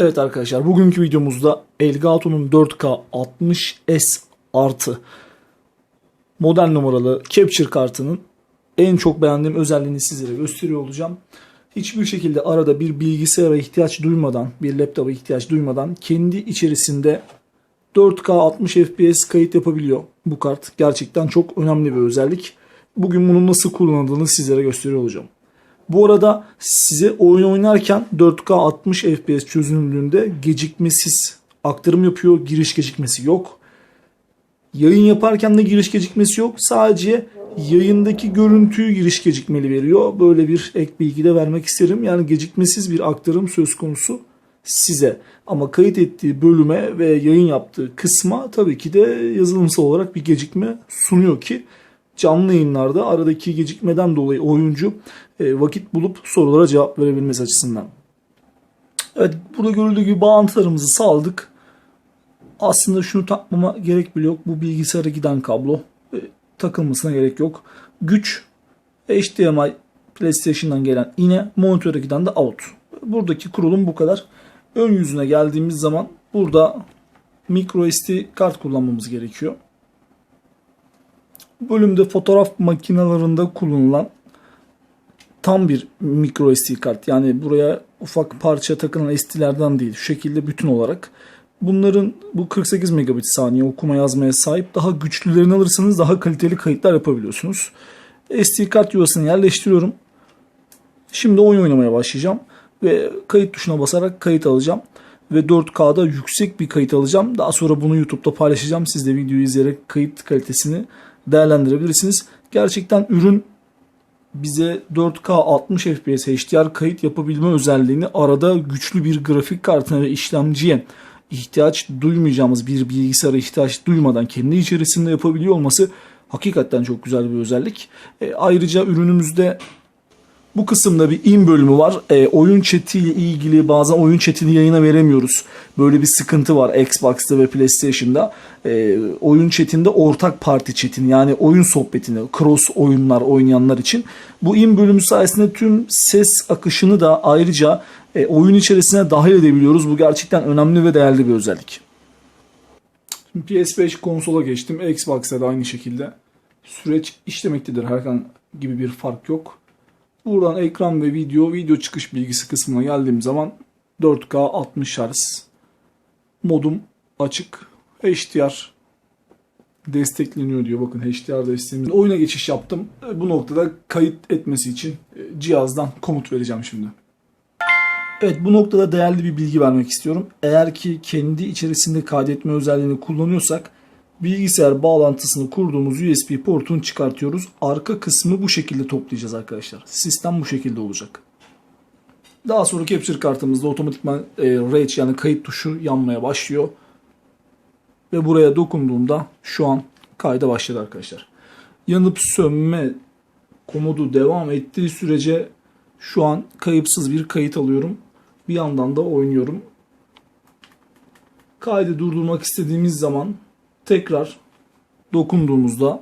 Evet arkadaşlar bugünkü videomuzda Elgato'nun 4K 60S artı model numaralı Capture kartının en çok beğendiğim özelliğini sizlere gösteriyor olacağım. Hiçbir şekilde arada bir bilgisayara ihtiyaç duymadan, bir laptopa ihtiyaç duymadan kendi içerisinde 4K 60 FPS kayıt yapabiliyor bu kart. Gerçekten çok önemli bir özellik. Bugün bunun nasıl kullanıldığını sizlere gösteriyor olacağım. Bu arada size oyun oynarken 4K 60 FPS çözünürlüğünde gecikmesiz aktarım yapıyor. Giriş gecikmesi yok. Yayın yaparken de giriş gecikmesi yok. Sadece yayındaki görüntüyü giriş gecikmeli veriyor. Böyle bir ek bilgi de vermek isterim. Yani gecikmesiz bir aktarım söz konusu size. Ama kayıt ettiği bölüme ve yayın yaptığı kısma tabii ki de yazılımsal olarak bir gecikme sunuyor ki canlı yayınlarda aradaki gecikmeden dolayı oyuncu e, vakit bulup sorulara cevap verebilmesi açısından. Evet burada görüldüğü gibi bağlantılarımızı sağladık. Aslında şunu takmama gerek bile yok. Bu bilgisayara giden kablo. E, takılmasına gerek yok. Güç HDMI PlayStation'dan gelen ine monitöre giden de out. Buradaki kurulum bu kadar. Ön yüzüne geldiğimiz zaman burada micro SD kart kullanmamız gerekiyor. Bölümde fotoğraf makinelerinde kullanılan tam bir micro SD kart. Yani buraya ufak parça takılan SD'lerden değil. Şu şekilde bütün olarak. Bunların bu 48 megabit saniye okuma yazmaya sahip daha güçlülerini alırsanız daha kaliteli kayıtlar yapabiliyorsunuz. SD kart yuvasını yerleştiriyorum. Şimdi oyun oynamaya başlayacağım. Ve kayıt tuşuna basarak kayıt alacağım. Ve 4K'da yüksek bir kayıt alacağım. Daha sonra bunu YouTube'da paylaşacağım. Siz de videoyu izleyerek kayıt kalitesini değerlendirebilirsiniz. Gerçekten ürün bize 4K 60 FPS HDR kayıt yapabilme özelliğini arada güçlü bir grafik kartına ve işlemciye ihtiyaç duymayacağımız bir bilgisayara ihtiyaç duymadan kendi içerisinde yapabiliyor olması hakikaten çok güzel bir özellik. E, ayrıca ürünümüzde bu kısımda bir in bölümü var. E, oyun chat'i ile ilgili bazen oyun chat'ini yayına veremiyoruz. Böyle bir sıkıntı var Xbox'ta ve PlayStation'da. E, oyun chat'inde ortak parti chat'ini yani oyun sohbetini, cross oyunlar oynayanlar için. Bu in bölümü sayesinde tüm ses akışını da ayrıca e, oyun içerisine dahil edebiliyoruz. Bu gerçekten önemli ve değerli bir özellik. Şimdi PS5 konsola geçtim. Xbox'ta da aynı şekilde. Süreç işlemektedir. Herhangi gibi bir fark yok. Buradan ekran ve video, video çıkış bilgisi kısmına geldiğim zaman 4K 60 Hz modum açık. HDR destekleniyor diyor. Bakın HDR desteğimiz. Oyuna geçiş yaptım. Bu noktada kayıt etmesi için e, cihazdan komut vereceğim şimdi. Evet bu noktada değerli bir bilgi vermek istiyorum. Eğer ki kendi içerisinde kaydetme özelliğini kullanıyorsak bilgisayar bağlantısını kurduğumuz USB portunu çıkartıyoruz. Arka kısmı bu şekilde toplayacağız arkadaşlar. Sistem bu şekilde olacak. Daha sonra capture kartımızda otomatikman e, rage yani kayıt tuşu yanmaya başlıyor. Ve buraya dokunduğumda şu an kayda başladı arkadaşlar. Yanıp sönme komodu devam ettiği sürece şu an kayıpsız bir kayıt alıyorum. Bir yandan da oynuyorum. Kaydı durdurmak istediğimiz zaman tekrar dokunduğumuzda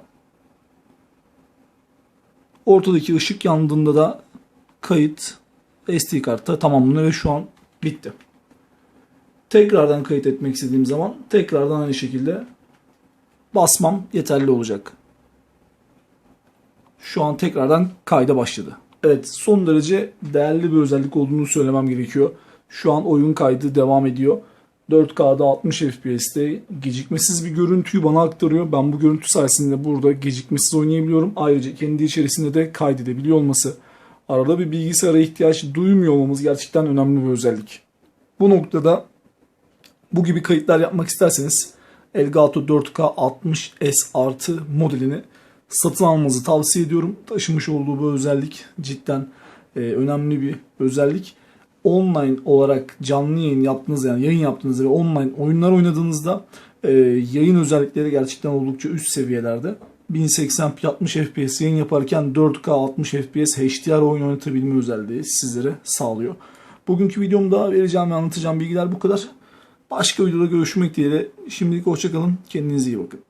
ortadaki ışık yandığında da kayıt SD kartta tamamlanıyor ve şu an bitti. Tekrardan kayıt etmek istediğim zaman tekrardan aynı şekilde basmam yeterli olacak. Şu an tekrardan kayda başladı. Evet son derece değerli bir özellik olduğunu söylemem gerekiyor. Şu an oyun kaydı devam ediyor. 4K'da 60 FPS'te gecikmesiz bir görüntüyü bana aktarıyor. Ben bu görüntü sayesinde burada gecikmesiz oynayabiliyorum. Ayrıca kendi içerisinde de kaydedebiliyor olması. Arada bir bilgisayara ihtiyaç duymuyor olmamız gerçekten önemli bir özellik. Bu noktada bu gibi kayıtlar yapmak isterseniz Elgato 4K 60S artı modelini satın almanızı tavsiye ediyorum. Taşımış olduğu bu özellik cidden e, önemli bir özellik. Online olarak canlı yayın yaptığınız yani yayın yaptığınızda ve online oyunlar oynadığınızda e, yayın özellikleri gerçekten oldukça üst seviyelerde. 1080p 60 fps yayın yaparken 4K 60 fps HDR oyun oynatabilme özelliği sizlere sağlıyor. Bugünkü videomda vereceğim ve anlatacağım bilgiler bu kadar. Başka videoda görüşmek dileğiyle. Şimdilik hoşçakalın. Kendinize iyi bakın.